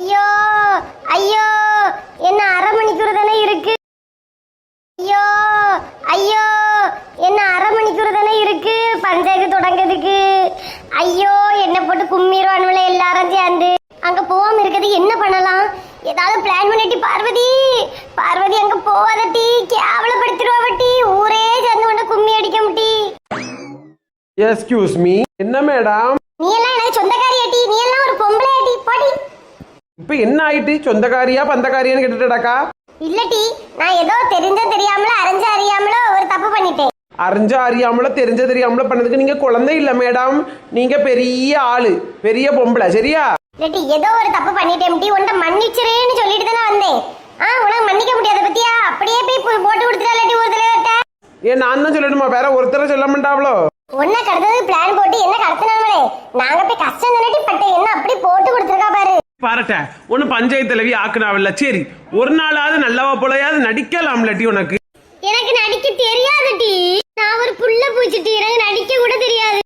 ஐயோ ஐயோ என்ன அரை மணிக்கூர் தானே இருக்கு? ஐயோ ஐயோ என்ன அரை மணிக்கூர் தானே இருக்கு பஞ்சாயத்து தொடங்குறதுக்கு? ஐயோ என்ன போட்டு கும்மிடுவானுல எல்லாரும் சேர்ந்து. அங்க போகாம இருக்கிறது என்ன பண்ணலாம்? ஏதாவது பிளான் பண்ணிட்டு பார்வதி. பார்வதி அங்க போவாதட்டி கேவலப்படுத்திடுவாட்டி ஊரே சேர்ந்து உன்னை கும்மி அடிக்க முட்டி எஸ்கியூஸ் மீ என்ன மேடம் நீ எல்லாம் எனக்கு சொந்தக்காரியாட்டி நீ எல்லாம் ஒரு பொம்பளை ஆட்டி போடி இப்போ என்ன ஆயிட்டு? சொந்தக்காரியா பந்தக்காரியான்னு கேட்டுட்டாக்கா இல்லட்டி நான் ஏதோ தெரிஞ்ச தெரியாமல அறிஞ்ச அறியாமலோ ஒரு தப்பு பண்ணிட்டேன். அறிஞ்ச அறியாமல தெரிஞ்ச தெரியாமல பண்ணதுக்கு நீங்க குழந்தை இல்ல மேடம். நீங்க பெரிய ஆளு பெரிய பொம்பளை சரியா? இல்லாட்டி ஏதோ ஒரு தப்பு பண்ணிட்டேன் டி உன்ட்ட மன்னிச்சிரேன்னு சொல்லிட்டு தானே வந்தேன். ஆ உனக்கு மன்னிக்க முடியாத பத்தியா? அப்படியே போய் போட்டு கொடுத்துட்டா இல்லாட்டி ஒரு தலைவர்கிட்ட ஏன் நான் தான் சொல்லணுமா? வேற ஒருத்தரை சொல்ல மாட்டாவளோ? உன்னை கடத்தது பிளான் போட்டு என்ன கடத்தினாங்களே? நாங்க போய் கஷ்டம் தானே பட்டேன். என்ன அப்படி போட்டு கொடுத்துருக்கா பாரு. பாரட்ட ஒன்னு பஞ்சாயத்து தலைவி ஆக்குனாவில்ல. சரி ஒரு நாளாவது நல்லவா போலயாவது நடிக்கலாம்லட்டி உனக்கு. எனக்கு நடிக்க தெரியாது டி. நான் ஒரு புள்ள பூச்சிட்டு எனக்கு நடிக்க கூட தெரியாது.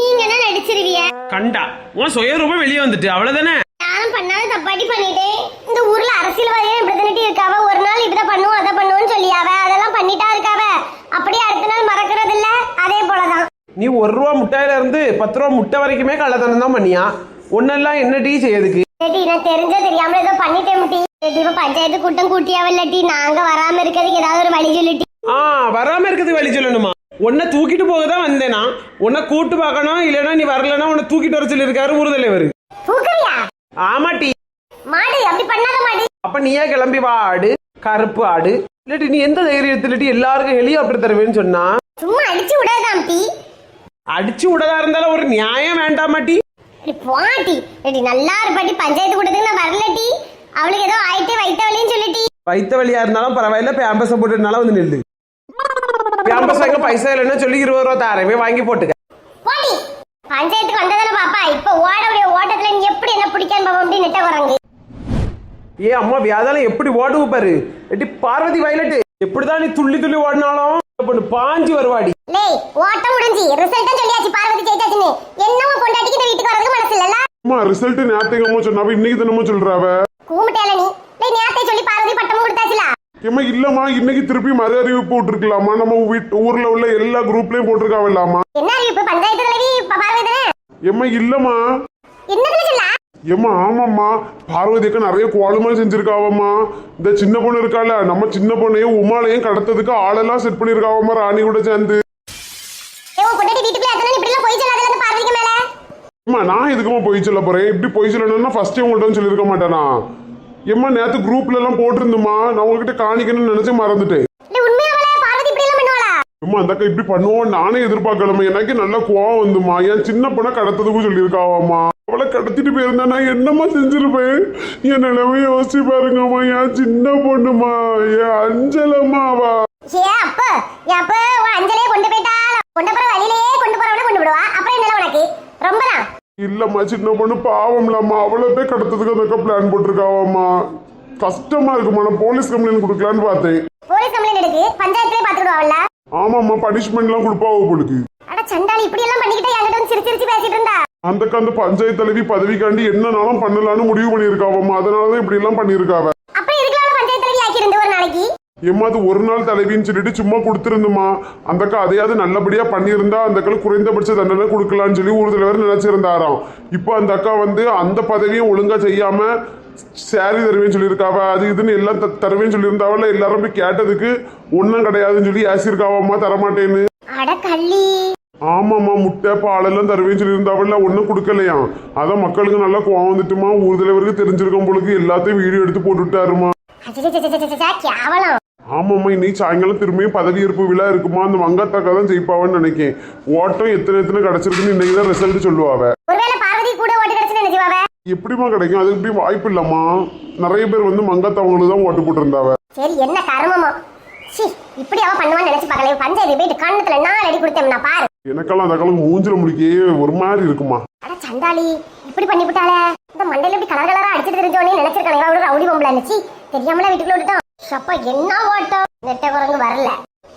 நீங்க என்ன நடிச்சிருவிய கண்டா உன் சுயரூபம் வெளியே வந்துட்டு அவ்வளவுதானே? நானும் பண்ணாத தப்பாட்டி பண்ணிட்டேன் இந்த ஊர்ல அரசியல்வாதிகள் இப்படி தானே இருக்காவ? ஒரு நாள் இப்படிதான் பண்ணுவோம் அதை பண்ணுவோம்னு சொல்லியாவ? அதெல்லாம் பண்ணிட்டா இருக்காவ? அப்படியே அடுத்த நாள் மறக்கிறது இல்ல அதே போலதான். நீ ஒரு ரூபா முட்டாயில இருந்து பத்து ரூபா முட்டை வரைக்குமே கள்ளத்தனம் தான் பண்ணியா? ஒன்னெல்லாம் என்ன டீ செய்யறதுக்கு ஏடி நான் தெரிஞ்ச தெரியாம ஏதோ பண்ணிட்டேன் இப்ப பஞ்சாயத்து கூட்டம் கூட்டியாவல்லட்டி நாங்க வராம இருக்கிறதுக்கு ஏதாவது ஒரு வழி சொல்லிட்டி ஆ வராம இருக்கிறது வழி சொல்லணுமா? உன்னை தூக்கிட்டு போக தான் வந்தேனா? உன்னை கூட்டு பார்க்கணும் இல்லைன்னா நீ வரலன்னா உன்னை தூக்கிட்டு வர சொல்லியிருக்காரு ஊர் தலைவர் ஆமா டீ. மாடு அப்படி பண்ணாத மாடு. அப்ப நீயே கிளம்பி வா ஆடு. கருப்பு ஆடு. இல்லாட்டி நீ எந்த தைரியத்துல எல்லாருக்கும் ஹெலிகாப்டர் தருவேன்னு சொன்னா? சும்மா அடிச்சு விடாதாம் டீ. அடிச்சு விடதா இருந்தாலும் ஒரு நியாயம் வேண்டாமா டீ? ஏடி, போடி ஏடி நல்லா இருப்பாட்டி பஞ்சாயத்து கூட்டத்துக்கு நான் வரல டீ அவளுக்கு ஏதோ ஆயிட்டு வைத்த வழின்னு சொல்லிட்டி வைத்த வழியா இருந்தாலும் பரவாயில்ல பேம்பஸ போட்டுனாலும் வந்து நில்லு. பேம்பஸ் எங்க பைசா இல்லைன்னா சொல்லி இருபது ரூபா தாரவே வாங்கி போட்டுக்க. போடி. பஞ்சாயத்துக்கு வந்ததானே பாப்பா? இப்ப ஓடவுடைய ஓட்டத்துல நீ எப்படி என்ன பிடிக்காம பாப்பா அப்படி நெட்ட குரங்கு? ஏ அம்மா வியாதாலம் எப்படி ஓடுவு பாரு. எட்டி பார்வதி வயலட்டு. எப்படிதான் நீ துள்ளி துள்ளி ஓடினாலும் பொண்ணு பாஞ்சு வருவாடி. லேய் ஓட்டம் முடிஞ்சு. ரிசல்ட்டும் சொல்லியாச்சு. பார்வதி ஜெயிச்சாச்சுன்னு. என்னவோ பொண்டாட்டிக்கு இந்த வீட்டுக்கு வரதுக்கு மனசு இல்லல்ல? அம்மா ரிசல்ட் நேரத்தைங்கம்மா சொன்னாவ இன்னைக்கு தினமும் சொல்றாவ கூமிட்டேல நீ. லேய் நேரத்தை சொல்லி பார்வதி பட்டமும் கொடுத்தாச்சுல? ஏம்மா இல்லம்மா இன்னைக்கு திருப்பி மறு அறிவிப்பு போட்டிருக்கலாமா? நம்ம வீட் ஊர்ல உள்ள எல்லா குரூப்லயும் போட்டிருக்காவல்லாமா? என்ன அறிவிப்பு? பஞ்சாயத்து தலைவி பார்வதி தானே? ஏம்மா இல்லம்மா. என்னதுல சொல்ல ஏம்மா ஆமாம்மா. பார்வதிக்கு நிறைய கோலமா செஞ்சிருக்காவம்மா. இந்த சின்ன பொண்ணு இருக்கால நம்ம சின்ன பொண்ணையும் உமாலையும் கடத்ததுக்கு ஆளெல்லாம் செட் பண்ணிருக்காவம்மா ராணி கூட சேர்ந்து. அம்மா நான் எதுக்குமா பொய் சொல்ல போறேன்? இப்படி பொய் சொல்லணும்னா ஃபர்ஸ்டே உங்கள்ட்ட சொல்லியிருக்க மாட்டேனா? ஏம்மா நேத்து குரூப்ல எல்லாம் போட்டிருந்தோமா நான் உங்ககிட்ட காணிக்கணும்னு நினைச்சு மறந்துட்டேன். அம்மா அந்த இப்படி பண்ணுவோம் நானே எதிர்பார்க்கலமா எனக்கு நல்ல கோவம் வந்துமா என் சின்ன பொண்ணை கடத்ததுக்கும் சொல்லியிருக்காவாம்மா அவளை கடத்திட்டு போயிருந்தா நான் என்னம்மா செஞ்சிருப்பேன் என் நிலைமை யோசிச்சு பாருங்கம்மா. என் சின்ன பொண்ணுமா என் அஞ்சலம்மா அவா அப்ப. ஏன் அப்ப உன் அஞ்சலையே கொண்டு போயிட்டாலும் கொண்டு போற வழியிலேயே கொண்டு போறவன கொண்டு விடுவா. அப்புறம் என்னல உனக்கு? ரொம்பதான் இல்லம்மா சின்ன பொண்ணு பாவம்லம்மா. அவளை போய் கடத்ததுக்கு அந்த அக்கா பிளான் போட்டிருக்காவாம்மா. கஷ்டமா இருக்குமா நான் போலீஸ் கம்ப்ளைண்ட் கொடுக்கலான்னு பார்த்தேன். போலீஸ் கம்ப்ளைண்ட் எடுக்கு பஞ்சாயத்துலயே பாத்துக்கிடுவாள்ல ஆமாம்மா பனிஷ்மெண்ட்லாம் கொடுப்பாவோ உங்களுக்கு அட சண்டாளி இப்படி எல்லாம் பண்ணிக்கிட்டு என்கிட்ட வந்து சிரிச்சு சிரிச்சு பேசிட்டு இருந்தா? அந்த அந்த பஞ்சாயத்து தலைவி பதவிக்காண்டி என்னனாலும் பண்ணலாம்னு முடிவு பண்ணியிருக்காவாம்மா. அதனாலதான் இப்படி எல்லாம் பண்ணியிருக்காவ ஏம்மா அது ஒரு நாள் தலைவின்னு சொல்லிட்டு சும்மா கொடுத்துருந்துமா? அந்த அதையாவது நல்லபடியா பண்ணியிருந்தா அந்த அக்கா குறைந்தபட்ச தண்டனை கொடுக்கலாம்னு சொல்லி ஒரு தலைவர் நினைச்சிருந்தாராம். இப்போ அந்த அக்கா வந்து அந்த பதவியும் ஒழுங்கா செய்யாம சேரி தருவேன்னு சொல்லியிருக்காவ? அது இதுன்னு எல்லாம் தருவேன்னு சொல்லியிருந்தாவல எல்லாரும் போய் கேட்டதுக்கு ஒன்றும் கிடையாதுன்னு சொல்லி ஆசியிருக்காவாம்மா தரமாட்டேன்னு? அட கள்ளி. ஆமாம்மா முட்டை பாலெல்லாம் தருவேன்னு சொல்லியிருந்தாவல்ல ஒன்றும் கொடுக்கலையாம் அதான் மக்களுக்கு நல்லா கோவம் வந்துட்டுமா ஊர் தலைவருக்கு தெரிஞ்சிருக்கும் பொழுது எல்லாத்தையும் வீடியோ எடுத்து போட்டு விட்டாருமா அச்சச்சச்சச்சச்சச்ச, கேவலம். ஆமாம்மா இன்னைக்கு சாயங்காலம் திரும்பியும் பதவியேற்பு விழா இருக்குமா அந்த மங்காத்தாக்கா தான் ஜெயிப்பாவன்னு நினைக்கேன். ஓட்டம் எத்தனை எத்தனை கிடைச்சிருக்குன்னு இன்னைக்கு தான் ரிசல்ட் சொல்லுவாவ. எப்படிமா கிடைக்கும்? அது எப்படி வாய்ப்பு இல்லம்மா. நிறைய பேர் வந்து மங்காத்தா அவங்களுக்கு தான் ஓட்டு போட்டிருந்தாவ. சரி என்ன கருமமோ. சி இப்படி அவ பண்ணுவான்னு நினைச்சு பார்க்கல. பஞ்சாயத்து போயிட்டு கண்ணத்துல நாலு அடி கொடுத்தேன் பாரு. எனக்கெல்லாம் அந்த காலம் மூஞ்சில முடிக்கே ஒரு மாதிரி இருக்குமா? அட சண்டாளி இப்படி பண்ணி விட்டாளே இந்த மண்டையில இப்படி கலர் கலரா அடிச்சிட்டு தெரிஞ்சோனே நினைச்சிருக்காங்க அவரு ரவுடி பொம்பளை நினைச்சி தெரியாமல வீட்டுக்குள்ள விட்டுட்டோம் அப்ப என்ன ஓட்டம்? நெட்ட குரங்கு வரல.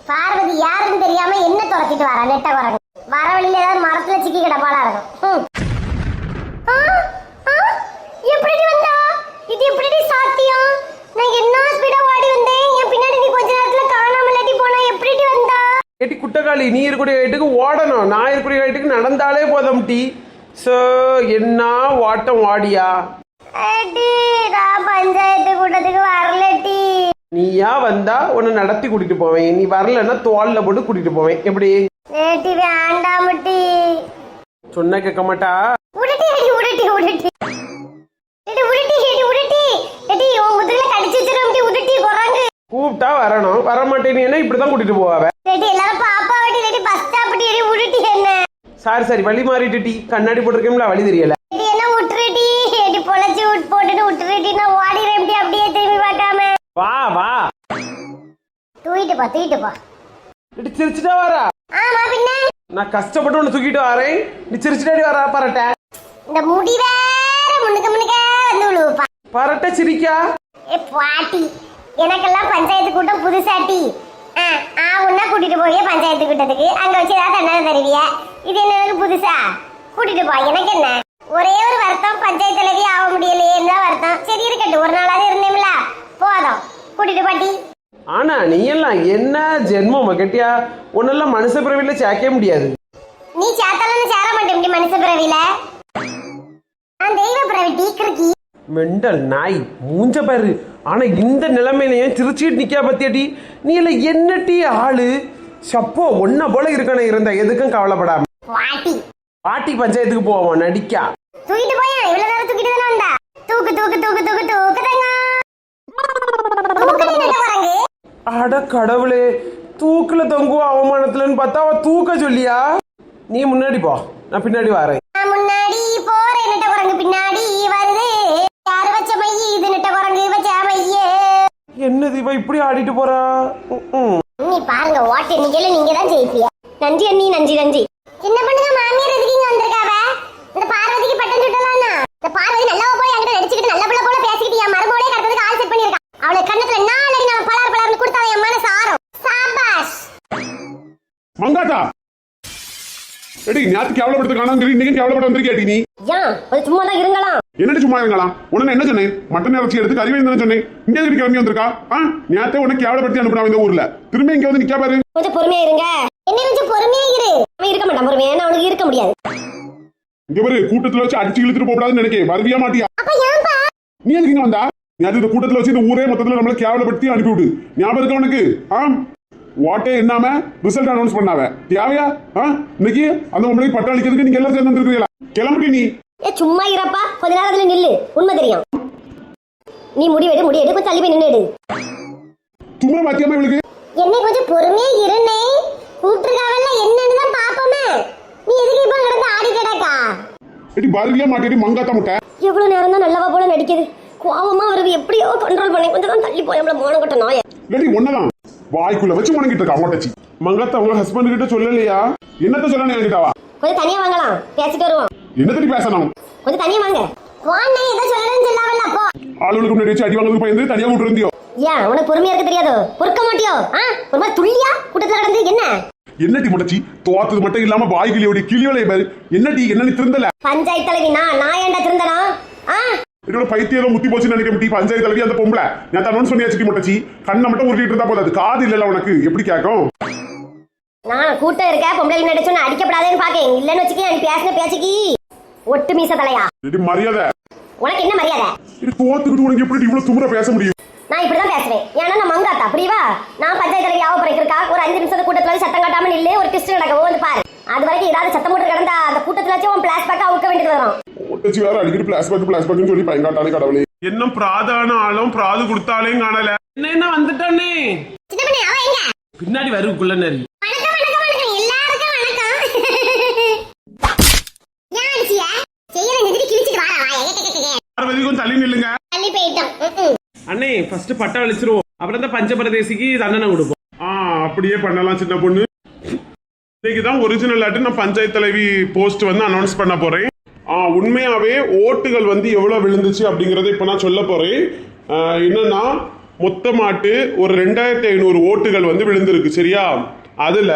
பார்வதி யாருன்னு தெரியாம என்ன துரத்திட்டு வரா நெட்ட குரங்கு வர வழியில ஏதாவது மரத்துல சிக்கி கிடப்பாளா இருக்கும். எப்படி வந்தா? இது எப்படி வந்து நீ இருக்கக்கூடிய ஹைட்டுக்கு ஓடணும். நான் இருக்கக்கூடிய ஹைட்டுக்கு நடந்தாலே போதும் டி. ஸோ என்ன வாட்டம் வாடியா? பஞ்சாயத்து கூட்டத்துக்கு வரலட்டி நீயா வந்தா உன்னை நடத்தி கூட்டிட்டு போவேன். நீ வரலன்னா தோல்ல போட்டு கூட்டிட்டு போவேன். எப்படி? ஏட்டி வேண்டாமட்டி சொன்ன கேட்க மாட்டா? வச்சிரும்டி உருட்டி குரங்கு. கூப்பிட்டா வரணும். வர மாட்டேன்னு இப்படிதான் கூட்டிட்டு போவாவ? எல்லாரும் பாப்பா வட்டி ஏட்டி பஸ் ஸ்டாப் ஏட்டி உருட்டி என்ன? சாரி சாரி வழி மாறிட்டு டி. கண்ணாடி போட்டிருக்கேன்ல வழி தெரியல. ஏட்டி என்ன விட்டுருடி ஏட்டி பொழைச்சு விட்டு போட்டுட்டு விட்டுருடி நான் ஓடிடுறேன் எப்படி அப்படியே திரும்பி பார்க்காம. வா வா. தூக்கிட்டு போ தூக்கிட்டு போ. இடி சிரிச்சுட்டா வரா ஆமா பின்ன. நான் கஷ்டப்பட்டு உன்னை தூக்கிட்டு வரேன். நீ சிரிச்சுட்டாடி வரா பரட்ட. இந்த முடி வேற முன்னுக்க முன்னுக்க வந்து விழுவுப்பா பரட்ட சிரிக்கா. ஏ பாட்டி. எனக்கெல்லாம் பஞ்சாயத்து கூட்டம் புதுசாட்டி ஆ போவிய பஞ்சாயத்து கூட்டத்துக்கு அங்க வச்சு ஏதாவது தண்டனை தருவிய? இது என்ன புதுசா? கூட்டிட்டு போ எனக்கு என்ன? ஒரே ஒரு வருத்தம் பஞ்சாயத்து தலைவி ஆக முடியலையேன்னு தான் வருத்தம்? சரி இருக்கட்டும் ஒரு நாளாவது இருந்தேம்ல. போதும். கூட்டிட்டு பாட்டி. ஆனா நீ எல்லாம் என்ன ஜென்மம் கட்டியா உன்னெல்லாம் மனுஷ பிறவில சேர்க்கவே முடியாது. நீ சேத்தாலும் சேர மாட்டேன் மனுஷ பிறவில நான் தெய்வ பிறவி டீக்கருக்கு மெண்டல் நாய் மூஞ்ச பாரு. ஆனா இந்த நிலைமையிலையும் சிரிச்சிட்டு நிக்கா பத்தியாடி நீ எல்லாம் என்ன டீ ஆளு? சப்போ ஒன்ன போல இருக்கணும் இருந்த எதுக்கும் கவலைப்படாம. பாட்டி. பாட்டி பஞ்சாயத்துக்கு போவோம் நடிக்கா. தூக்கிட்டு போயா? இவ்வளவு நேரம் தூக்கிட்டு தானே வந்தா? தூக்கு தூக்கு தூக்கு தூக்கு தூக்கு தங்க. தூக்கு நின்னுட்டு வரங்கு அட கடவுளே தூக்குல தொங்குவா அவமானத்துலன்னு பார்த்தா அவ தூக்க சொல்லியா? நீ முன்னாடி போ நான் பின்னாடி வரேன். நான் முன்னாடி போறேன் நிட்ட குரங்கு பின்னாடி வருது. யாரு வச்ச மைய? இது நிட்ட குரங்கு வச்ச மையே. என்னது இவ இப்படி ஆடிட்டு போறா? நீ பாருங்க ஓட்டு நீங்கள நீங்க தான் ஜெயிப்பிய நன்றி அண்ணி நன்றி நன்றி. என்ன பண்ணுங்க மாமியார் எதுக்கு இங்க வந்திருக்காவ? இந்த பார்வதிக்கு பட்டம் சுட்டலாம்னா இந்த பார்வதி நல்லவ போய் அங்கிட்ட நடிச்சுக்கிட்டு நல்ல பிள்ளை போல பேசிக்கிட்டு என் மருமகளே கடத்ததுக்கு ஆள் செட் பண்ணிருக்கா அவளை கண்ணத்துல நாலடி நான் பலார் பலார்னு கொடுத்தா என் மனசு ஆறும் சாபாஷ். மங்காத்தா! எடி ஞாத்து கேவலப்படுத்த காணாங்க இன்னைக்கு கேவலப்பட வந்திருக்கேடி நீ ஏன்? சும்மா தான் இருங்களாம் என்னடி சும்மா இருங்களா உடனே என்ன சொன்னேன்? மட்டன் இறைச்சி எடுத்து கறி வேணும் சொன்னேன். இங்க எதுக்கு கிளம்பி வந்திருக்கா? ஆ? ஞாத்தே உனக்கு கேவலப்படுத்தி அனுப்புனா இந்த ஊர்ல. திரும்ப இங்க வந்து நிக்கா பாரு. கொஞ்சம் பொறுமையா இருங்க. என்ன கொஞ்சம் பொறுமையா இரு. அவன் இருக்க மாட்டான். பொறுமையா ஏன்னா அவனுக்கு இருக்க முடியாது. இங்க பாரு கூட்டத்துல வச்சு அடிச்சு இழுத்துட்டு போடாதுன்னு நினைக்க வருவியா மாட்டியா? நீ எதுக்கு இங்க வந்தா? நீ அது இந்த கூட்டத்துல வச்சு இந்த ஊரே மொத்தத்துல நம்மள கேவலப்படுத்தி அனுப்பி விடு ஞாபகம் இருக்கா உனக்கு? ஆ வாட்டே என்னாம ரிசல்ட் அனௌன்ஸ் பண்ணாவ. தேவையா? ஆ? இன்னைக்கு அந்த உங்களுக்கு பட்டம் அளிக்கிறதுக்கு நீங்க எல்லாரும் சேர்ந்து வந்துருக்கீங்களா கிளம்புடி நீ. ஏ சும்மா இருப்பா. கொஞ்ச நேரம் அதுல நில்லு. உண்மை தெரியும். நீ முடிவெடு முடிவெடு. கொஞ்சம் தள்ளி போய் நின்று தும்மா பாத்தியாம இவளுக்கு? என்னை கொஞ்சம் பொறுமையா இருந்தே கூப்பிட்டுருக்காவல்ல என்னன்னு தான் பாப்போமே நீ எதுக்கு இப்ப கிடந்து ஆடி கிடக்கா? எடி வருவியா மாட்டேடி மங்காத்தா முட்டை. எவ்வளவு நேரம் தான் நல்லவா போல நடிக்குது. கோவமா வருது. எப்படியோ கண்ட்ரோல் பண்ணி கொஞ்சம் தான் தள்ளி போய் நம்மள மோனம் கொட்ட நாய. இல்லாட்டி ஒன்னதான் வாய்க்குள்ள வச்சு உணங்கிட்டு இருக்கா மொட்டச்சி மங்காத்தா அவங்க ஹஸ்பண்ட் கிட்ட சொல்லலையா? என்னத்த சொல்லணும் என்கிட்டவா கொஞ்சம் தனியா வாங்கலாம். பேசிட்டு வருவோம். என்னத்தடி பேசணும் கொஞ்சம் தனியா வாங்க. வாண்ணே ஏதோ சொல்லணும்னு சொல்லாவல்ல அப்போ ஆளுகளுக்கு முன்னாடி வச்சு அடி வாங்குறதுக்கு பயந்து தனியா விட்டு இருந்தியோ? ஏன் உனக்கு பொறுமையா இருக்க தெரியாதோ? பொறுக்க மாட்டியோ? ஆ? ஒரு மாதிரி துள்ளியா? கூட்டத்துல கடந்து என்ன? என்னடி முடச்சி தோத்தது மட்டும் இல்லாம வாய்கிளியோட கிளியோலை பாரு. என்னடி என்ன நீ திருந்தல? பஞ்சாயத்து தலைவி நான் நான் ஏன்டா திருந்தனா? ஆ? என்னோட பைத்தியம் முத்தி போச்சுன்னு நினைக்க முட்டி பஞ்சாயத்து தலைவி அந்த பொம்பளை. நான் அனௌன்ஸ் பண்ணியாச்சு முட்டச்சி. கண்ணை மட்டும் உருட்டிட்டு இருந்தா போதாது. காது இல்லல உனக்கு. எப்படி கேட்கும்? நான் கூட்டம் இருக்க பொம்பளை நடிச்சு நான் அடிக்கப்படாதேன்னு பாக்கேன். இல்லன்னு வச்சுக்கி நீ பேசின பேச்சுக்கு. ஒட்டு மீச தலையா இது மரியாதை. உனக்கு என்ன மரியாதை? இது தோத்துக்கிட்டு உனக்கு எப்படி இவ்வளவு துமுற பேச முடியும்? நான் இப்படிதான் பேசுவேன். ஏன்னா நான் மங்காத்தா புரியுவா நான் பஞ்சாயத்து தலைவி யாவ பிறக்கிறக்கா ஒரு அஞ்சு நிமிஷத்து கூட்டத்துல வந்து சத்தம் காட்டாம நில்லு ஒரு டிஸ்ட் நடக்கவோ வந்து பாரு. அது வரைக்கும் ஏதாவது சத்தம் போட்டு கிடந்தா அந்த கூட்டத்துல வச்சு உன் பிளாஸ் பேக்கா அவுக்க வேண்டியது வரும். முட்டச்சி வேற அடிக்கடி பிளாஸ்பேக் பிளாஸ்பேக்னு சொல்லி பயங்காட்டாலே கடவுளே. என்ன பிராதான ஆளும் பிராது கொடுத்தாலேயும் காணல. என்ன என்ன வந்துட்டானே பின்னாடி வருக்குள்ள நரி பார்வதி கொஞ்சம் தள்ளி நில்லுங்க தள்ளி போயிட்டோம் ம்ம். அண்ணே ஃபர்ஸ்ட் பட்டா அழிச்சிருவோம். அப்புறம் தான் பஞ்சபிரதேசிக்கு தண்டனை கொடுப்போம். ஆ அப்படியே பண்ணலாம் சின்ன பொண்ணு. இன்னைக்கு தான் ஒரிஜினல் ஆட்டு நான் பஞ்சாயத்து தலைவி போஸ்ட் வந்து அனௌன்ஸ் பண்ண போறேன். ஆ உண்மையாவே ஓட்டுகள் வந்து எவ்வளவு விழுந்துச்சு அப்படிங்கறத இப்ப நான் சொல்ல போறேன். என்னன்னா மொத்தமாட்டு ஒரு ரெண்டாயிரத்தி ஐநூறு ஓட்டுகள் வந்து விழுந்திருக்கு சரியா? அதுல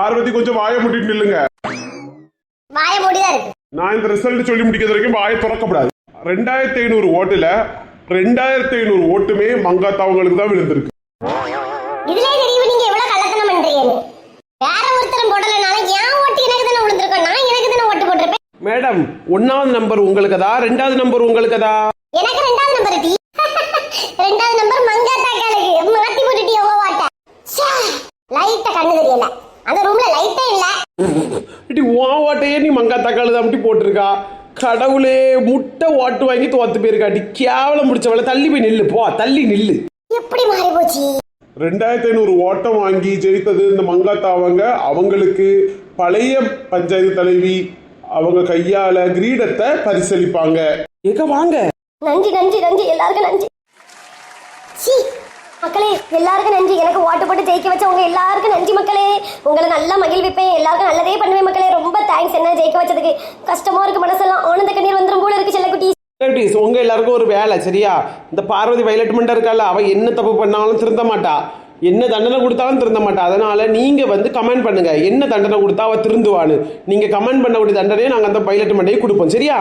பார்வதி கொஞ்சம் வாயை முட்டிட்டு நில்லுங்க. நான் இந்த ரிசல்ட் சொல்லி முடிக்கிறது வரைக்கும் வாயை திறக்கப்படாது. ரெண்டாயிரத்தி ஐநூறு ஓட்டுல ரெண்டாயிரத்தி ஐநூறு ஓட்டுமே மங்காத்தாவங்களுக்கு தான் விழுந்திருக்கு. இதுலயே தெரியும் நீங்க எவ்வளவு கள்ளத்தனம் பண்றீங்கன்னு? வேற ஒருத்தரும் போடலனால என் ஓட்டு எனக்கு தானே விழுந்திருக்கோம். நான் எனக்கு தானே ஓட்டு போட்டிருப்பேன். மேடம் ஒன்னாவது நம்பர் உங்களுக்குதா ரெண்டாவது நம்பர் உங்களுக்குதா எனக்கு ரெண்டாவது நம்பர் டி. ரெண்டாவது நம்பர் மங்காத்தாக்காளுக்கு. மாத்தி போட்டுட்டி உங்க ஓட்ட? லைட்டா கண்ணு தெரியல. அந்த ரூம்ல லைட்டே இல்ல. இடி உன் ஓட்டையே நீ மங்கா தக்காளி தான் போட்டிருக்கா. கடவுளே முட்டை ஓட்டு வாங்கி தோத்து போயிருக்காட்டி கேவலம் முடிச்சவள தள்ளி போய் நில்லு போ தள்ளி நில்லு. எப்படி மாறி போச்சு? ரெண்டாயிரத்தி ஐநூறு ஓட்டம் வாங்கி ஜெயித்தது இந்த மங்காத்தா அவங்க அவங்களுக்கு பழைய பஞ்சாயத்து தலைவி அவங்க கையால கிரீடத்தை பரிசளிப்பாங்க. எங்க வாங்க? நன்றி நன்றி நன்றி. எல்லாருக்கும் நன்றி. மக்களே எல்லாருக்கும் நன்றி. எனக்கு ஓட்டு போட்டு ஜெயிக்க வச்ச உங்க எல்லாருக்கும் நன்றி மக்களே. உங்களை நல்லா மகிழ்விப்பேன். எல்லாருக்கும் நல்லதே பண்ணுவேன் மக்களே. ரொம்ப தேங்க்ஸ் என்ன ஜெயிக்க வச்சதுக்கு. கஷ்டமா இருக்கு மனசெல்லாம். ஆனந்த கண்ணீர் வந்துடும் போல இருக்கு செல்லக்குட்டி செலிபிரிட்டிஸ் உங்க எல்லாருக்கும் ஒரு வேலை சரியா? இந்த பார்வதி வயலட் மண்டா இருக்கால அவ என்ன தப்பு பண்ணாலும் திருந்த மாட்டா. என்ன தண்டனை கொடுத்தாலும் திருந்த மாட்டா. அதனால நீங்க வந்து கமெண்ட் பண்ணுங்க. என்ன தண்டனை கொடுத்தா அவ திருந்துவான்னு. நீங்க கமெண்ட் பண்ணக்கூடிய தண்டனையை நாங்க அந்த பைலட் மண்டையை கொடுப்போம் சரியா?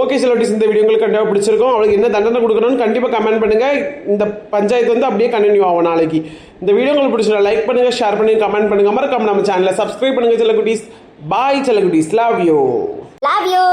ஓகே செலிபிரிட்டிஸ் இந்த வீடியோ உங்களுக்கு கண்டிப்பாக பிடிச்சிருக்கும். அவளுக்கு என்ன தண்டனை கொடுக்கணும்னு கண்டிப்பாக கமெண்ட் பண்ணுங்கள் இந்த பஞ்சாயத்து வந்து அப்படியே கண்டினியூ ஆகும் நாளைக்கு. இந்த வீடியோ உங்களுக்கு பிடிச்சிருந்தா லைக் பண்ணுங்கள் ஷேர் பண்ணுங்க கமெண்ட் பண்ணுங்கள் மறக்காம நம்ம சேனலை சப்ஸ்கிரைப் பண்ணுங்கள் செல்லகுட்டீஸ் பாய் செல்லகுட்டீஸ் லவ் யூ லவ் யூ